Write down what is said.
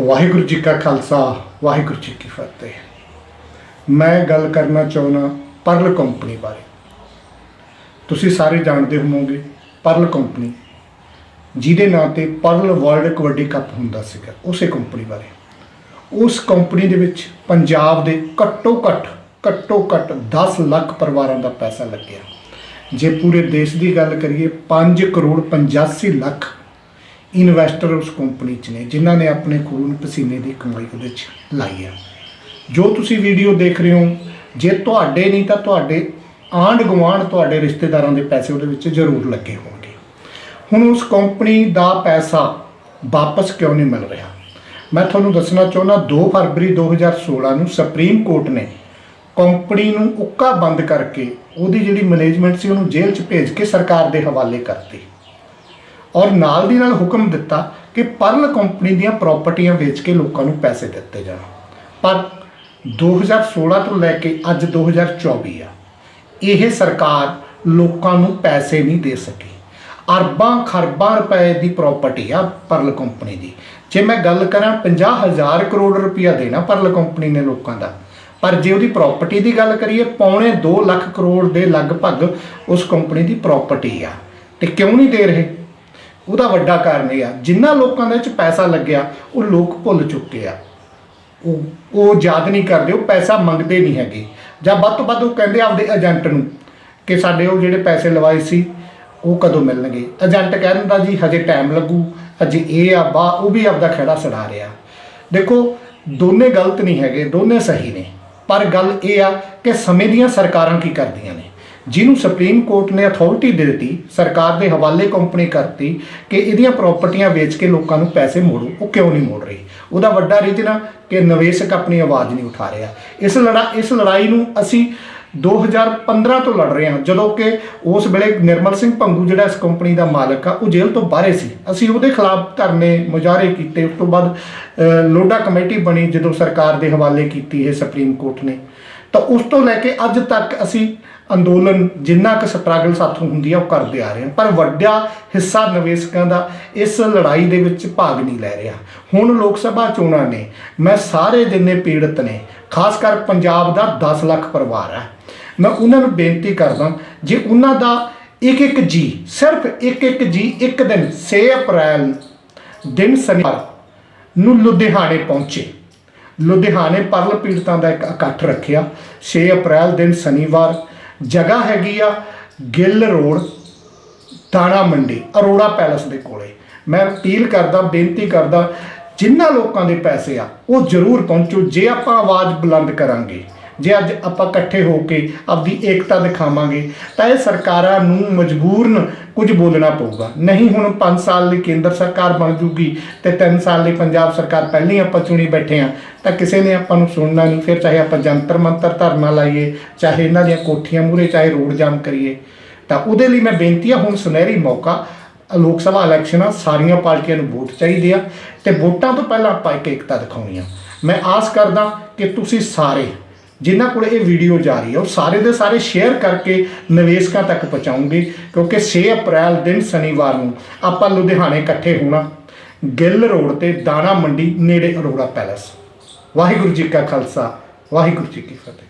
ਵਾਹਿਗੁਰੂ ਜੀ ਕਾ ਖਾਲਸਾ, ਵਾਹਿਗੁਰੂ ਜੀ ਕੀ ਫਤਿਹ। ਮੈਂ ਗੱਲ ਕਰਨਾ ਚਾਹੁੰਦਾ ਪਰਲ ਕੰਪਨੀ ਬਾਰੇ। ਤੁਸੀਂ ਸਾਰੇ ਜਾਣਦੇ ਹੋਵੋਗੇ ਪਰਲ ਕੰਪਨੀ ਜਿਹਦੇ ਨਾਂ ਤੇ ਪਰਲ ਵਰਲਡ ਕਬੱਡੀ ਕੱਪ ਹੁੰਦਾ ਸੀਗਾ, ਉਸੇ ਕੰਪਨੀ ਬਾਰੇ। ਉਸ ਕੰਪਨੀ ਦੇ ਵਿੱਚ ਪੰਜਾਬ ਦੇ ਘੱਟੋ ਘੱਟ ਘੱਟੋ ਘੱਟ 10 ਲੱਖ ਪਰਿਵਾਰਾਂ ਦਾ ਪੈਸਾ ਲੱਗਿਆ। ਜੇ ਪੂਰੇ ਦੇਸ਼ ਦੀ ਗੱਲ ਕਰੀਏ 5 ਕਰੋੜ 85 ਲੱਖ ਇਨਵੈਸਟਰ ਉਸ ਕੰਪਨੀ 'ਚ ਨੇ, ਜਿਨ੍ਹਾਂ ਨੇ ਆਪਣੇ ਖੂਨ ਪਸੀਨੇ ਦੀ ਕਮਾਈ ਉਹਦੇ 'ਚ ਲਾਈ ਹੈ ਜੋ ਤੁਸੀਂ ਵੀਡੀਓ ਦੇਖ ਰਹੇ ਹੋ, ਜੇ ਤੁਹਾਡੇ ਨਹੀਂ ਤਾਂ ਤੁਹਾਡੇ ਆਂਢ ਗੁਆਂਢ ਤੁਹਾਡੇ ਰਿਸ਼ਤੇਦਾਰਾਂ ਦੇ ਪੈਸੇ ਉਹਦੇ ਵਿੱਚ ਜ਼ਰੂਰ ਲੱਗੇ ਹੋਣਗੇ। ਹੁਣ ਉਸ ਕੰਪਨੀ ਦਾ ਪੈਸਾ ਵਾਪਸ ਕਿਉਂ ਨਹੀਂ ਮਿਲ ਰਿਹਾ? ਮੈਂ ਤੁਹਾਨੂੰ ਦੱਸਣਾ ਚਾਹੁੰਦਾ 2 ਫਰਵਰੀ 2016 ਨੂੰ ਸੁਪਰੀਮ ਕੋਰਟ ਨੇ ਕੰਪਨੀ ਨੂੰ ਉੱਕਾ ਬੰਦ ਕਰਕੇ ਉਹਦੀ ਜਿਹੜੀ ਮੈਨੇਜਮੈਂਟ ਸੀ ਉਹਨੂੰ ਜੇਲ੍ਹ 'ਚ ਭੇਜ ਕੇ ਸਰਕਾਰ ਦੇ ਹਵਾਲੇ ਕਰਤੀ। ਔਰ ਨਾਲ ਦੀ ਨਾਲ ਹੁਕਮ ਦਿੱਤਾ ਕਿ ਪਰਲ ਕੰਪਨੀ ਦੀਆਂ ਪ੍ਰਾਪਰਟੀਆਂ ਵੇਚ ਕੇ ਲੋਕਾਂ ਨੂੰ ਪੈਸੇ ਦਿੱਤੇ ਜਾਣ। ਪਰ 2016 ਤੋਂ ਲੈ ਕੇ ਅੱਜ 2024 ਆ, ਇਹ ਸਰਕਾਰ ਲੋਕਾਂ ਨੂੰ ਪੈਸੇ ਨਹੀਂ ਦੇ ਸਕੀ। ਅਰਬਾਂ ਖਰਬਾਂ ਰੁਪਏ ਦੀ ਪ੍ਰਾਪਰਟੀ ਆ ਪਰਲ ਕੰਪਨੀ ਦੀ। ਜੇ ਮੈਂ ਗੱਲ ਕਰਾਂ 50000 ਕਰੋੜ ਰੁਪਇਆ ਦੇਣਾ ਪਰਲ ਕੰਪਨੀ ਨੇ ਲੋਕਾਂ ਦਾ, ਪਰ ਜੇ ਉਹਦੀ ਪ੍ਰਾਪਰਟੀ ਦੀ ਗੱਲ ਕਰੀਏ, ਪੌਣੇ 2 ਲੱਖ ਕਰੋੜ ਦੇ ਲਗਭਗ ਉਸ ਕੰਪਨੀ ਦੀ ਪ੍ਰਾਪਰਟੀ ਆ। ਤੇ ਕਿਉਂ ਨਹੀਂ ਦੇ ਰਹੇ? ਉਹਦਾ ਵੱਡਾ ਕਾਰਨ ਇਹ ਆ, ਜਿੰਨਾ ਲੋਕਾਂ ਦੇ ਵਿੱਚ ਪੈਸਾ ਲੱਗਿਆ, ਉਹ ਲੋਕ ਭੁੱਲ ਚੁੱਕੇ ਆ। ਉਹ ਉਹ ਯਾਦ ਨਹੀਂ ਕਰਦੇ, ਉਹ ਪੈਸਾ ਮੰਗਦੇ ਨਹੀਂ ਹੈਗੇ। ਜਾਂ ਵੱਧ ਤੋਂ ਵੱਧ ਉਹ ਕਹਿੰਦੇ ਆਪਦੇ ਏਜੰਟ ਨੂੰ ਕਿ ਸਾਡੇ ਉਹ ਜਿਹੜੇ ਪੈਸੇ ਲਵਾਏ ਸੀ, ਉਹ ਕਦੋਂ ਮਿਲਣਗੇ? ਏਜੰਟ ਕਹਿ ਦਿੰਦਾ ਜੀ, ਹਜੇ ਟਾਈਮ ਲੱਗੂ ਅਜੇ ਇਹ ਆ ਬਾ ਉਹ ਵੀ ਆਪਦਾ ਖੜਾ ਸੜਾ ਰਿਹਾ। ਦੇਖੋ, ਦੋਨੇ ਗਲਤ ਨਹੀਂ ਹੈਗੇ, ਦੋਨੇ ਸਹੀ ਨੇ। ਪਰ ਗੱਲ ਇਹ ਆ ਕਿ ਸਮੇਂ ਦੀਆਂ ਸਰਕਾਰਾਂ ਕੀ ਕਰਦੀਆਂ ਨੇ? ਜਿਹਨੂੰ ਸੁਪਰੀਮ ਕੋਰਟ ਨੇ ਅਥਾਰਟੀ ਦੇ ਦਿੱਤੀ, ਸਰਕਾਰ ਦੇ ਹਵਾਲੇ ਕੰਪਨੀ ਕਰਤੀ ਕਿ ਇਹਦੀਆਂ ਪ੍ਰਾਪਰਟੀਆਂ ਵੇਚ ਕੇ ਲੋਕਾਂ ਨੂੰ ਪੈਸੇ ਮੋੜੋ, ਉਹ ਕਿਉਂ ਨਹੀਂ ਮੋੜ ਰਹੀ? ਉਹਦਾ ਵੱਡਾ ਰੀਜਨ ਆ ਕਿ ਨਿਵੇਸ਼ਕ ਆਪਣੀ ਆਵਾਜ਼ ਨਹੀਂ ਉਠਾ ਰਿਹਾ। ਇਸ ਲੜਾ, ਇਸ ਲੜਾਈ ਨੂੰ ਅਸੀਂ 2015 ਤੋਂ ਲੜ ਰਹੇ ਹਾਂ, ਜਦੋਂ ਕਿ ਉਸ ਵੇਲੇ ਨਿਰਮਲ ਸਿੰਘ ਭੰਗੂ ਜਿਹੜਾ ਇਸ ਕੰਪਨੀ ਦਾ ਮਾਲਕ ਆ, ਉਹ ਜੇਲ੍ਹ ਤੋਂ ਬਾਹਰੇ ਸੀ। ਅਸੀਂ ਉਹਦੇ ਖਿਲਾਫ ਧਰਨੇ ਮੁਜ਼ਾਹਰੇ ਕੀਤੇ, ਉਸ ਤੋਂ ਬਾਅਦ ਲੋਡਾ ਕਮੇਟੀ ਬਣੀ ਜਦੋਂ ਸਰਕਾਰ ਦੇ ਹਵਾਲੇ ਕੀਤੀ ਇਹ ਸੁਪਰੀਮ ਕੋਰਟ ਨੇ। ਤਾਂ ਉਸ ਤੋਂ ਲੈ ਕੇ ਅੱਜ ਤੱਕ ਅਸੀਂ ਅੰਦੋਲਨ ਜਿੰਨਾ ਕੁ ਸਟਰਗਲ ਸਾਥੋਂ ਹੁੰਦੀ ਆ, ਉਹ ਕਰਦੇ ਆ ਰਹੇ ਹਾਂ। ਪਰ ਵੱਡਾ ਹਿੱਸਾ ਨਿਵੇਸ਼ਕਾਂ ਦਾ ਇਸ ਲੜਾਈ ਦੇ ਵਿੱਚ ਭਾਗ ਨਹੀਂ ਲੈ ਰਿਹਾ। ਹੁਣ ਲੋਕ ਸਭਾ ਚੋਣਾਂ ਨੇ, ਮੈਂ ਸਾਰੇ ਜਿੰਨੇ ਪੀੜਤ ਨੇ, ਖਾਸ ਕਰ ਪੰਜਾਬ ਦਾ 10 ਲੱਖ ਪਰਿਵਾਰ ਹੈ ਮੈਂ ਉਹਨਾਂ ਨੂੰ ਬੇਨਤੀ ਕਰਦਾ, ਜੇ ਉਹਨਾਂ ਦਾ ਇੱਕ ਇੱਕ ਜੀ, ਸਿਰਫ ਇੱਕ ਇੱਕ ਜੀ, ਇੱਕ ਦਿਨ 6 ਅਪ੍ਰੈਲ, ਦਿਨ ਸ਼ਨੀਵਾਰ ਨੂੰ ਲੁਧਿਆਣੇ ਪਹੁੰਚੇ ਲੁਧਿਆਣੇ ਪਰਲ ਪੀੜਤਾਂ ਦਾ ਇੱਕ ਇਕੱਠ ਰੱਖਿਆ। 6 ਅਪ੍ਰੈਲ ਦਿਨ ਸ਼ਨੀਵਾਰ, ਜਗ੍ਹਾ ਹੈਗੀ ਆ ਗਿੱਲ ਰੋਡ ਦਾਣਾ ਮੰਡੀ, ਅਰੋੜਾ ਪੈਲਸ ਦੇ ਕੋਲੇ। ਮੈਂ ਅਪੀਲ ਕਰਦਾ, ਬੇਨਤੀ ਕਰਦਾ ਜਿਨ੍ਹਾਂ ਲੋਕਾਂ ਦੇ ਪੈਸੇ ਆ, ਉਹ ਜ਼ਰੂਰ ਪਹੁੰਚੋ, ਜੇ ਆਪਾਂ ਆਵਾਜ਼ ਬੁਲੰਦ ਕਰਾਂਗੇ। ਜੇ ਅੱਜ ਆਪਾਂ ਇਕੱਠੇ ਹੋ ਕੇ ਆਪਦੀ ਏਕਤਾ ਦਿਖਾਵਾਂਗੇ, ਤਾਂ ਇਹ ਸਰਕਾਰਾਂ ਨੂੰ ਮਜਬੂਰਨ ਕੁਝ ਬੋਲਣਾ ਪਊਗਾ। ਨਹੀਂ, ਹੁਣ 5 ਸਾਲ ਲਈ ਕੇਂਦਰ ਸਰਕਾਰ ਬਣ ਜੂਗੀ ਤੇ 3 ਸਾਲ ਲਈ ਪੰਜਾਬ ਸਰਕਾਰ ਪਹਿਲਾਂ ਹੀ ਆਪਾਂ ਚੁਣੀ ਬੈਠੇ ਆ ਤਾਂ ਕਿਸੇ ਨੇ ਆਪਾਂ ਨੂੰ ਸੁਣਨਾ ਨਹੀਂ। ਫਿਰ ਚਾਹੇ ਆਪਾਂ ਜੰਤਰ ਮੰਤਰ ਧਰਨਾ ਲਾਈਏ, ਚਾਹੇ ਇਹਨਾਂ ਦੀਆਂ ਕੋਠੀਆਂ ਮੂਰੇ ਚਾਹੇ ਰੋਡ ਜਾਮ ਕਰੀਏ, ਤਾਂ ਉਹਦੇ ਲਈ ਮੈਂ ਬੇਨਤੀ ਆ, ਹੁਣ ਸੁਨਹਿਰੀ ਮੌਕਾ, ਲੋਕ ਸਭਾ ਇਲੈਕਸ਼ਨ ਆ ਸਾਰੀਆਂ ਪਾਰਟੀਆਂ ਨੂੰ ਵੋਟ ਚਾਹੀਦੇ ਆ ਤੇ ਵੋਟਾਂ ਤੋਂ ਪਹਿਲਾਂ ਆਪਾਂ ਇੱਕ ਏਕਤਾ ਦਿਖਾਉਣੀ ਆ। ਮੈਂ ਆਸ ਕਰਦਾ ਕਿ ਤੁਸੀਂ ਸਾਰੇ ਜਿਨ੍ਹਾਂ ਕੋਲ ਇਹ ਵੀਡੀਓ ਜਾ ਰਹੀ ਹੈ, ਉਹ ਸਾਰੇ ਦੇ ਸਾਰੇ ਸ਼ੇਅਰ ਕਰਕੇ ਨਿਵੇਸ਼ਕਾਂ ਤੱਕ ਪਹੁੰਚਾਉਂਗੇ ਕਿਉਂਕਿ 6 ਅਪ੍ਰੈਲ ਦਿਨ ਸ਼ਨੀਵਾਰ ਨੂੰ ਆਪਾਂ ਲੁਧਿਆਣੇ ਇਕੱਠੇ ਹੋਣਾ, ਗਿੱਲ ਰੋਡ ਤੇ ਦਾਣਾ ਮੰਡੀ ਨੇੜੇ ਅਰੋੜਾ ਪੈਲੇਸ। ਵਾਹਿਗੁਰੂ ਜੀ ਕਾ ਖਾਲਸਾ, ਵਾਹਿਗੁਰੂ ਜੀ ਕੀ ਫਤਿਹ।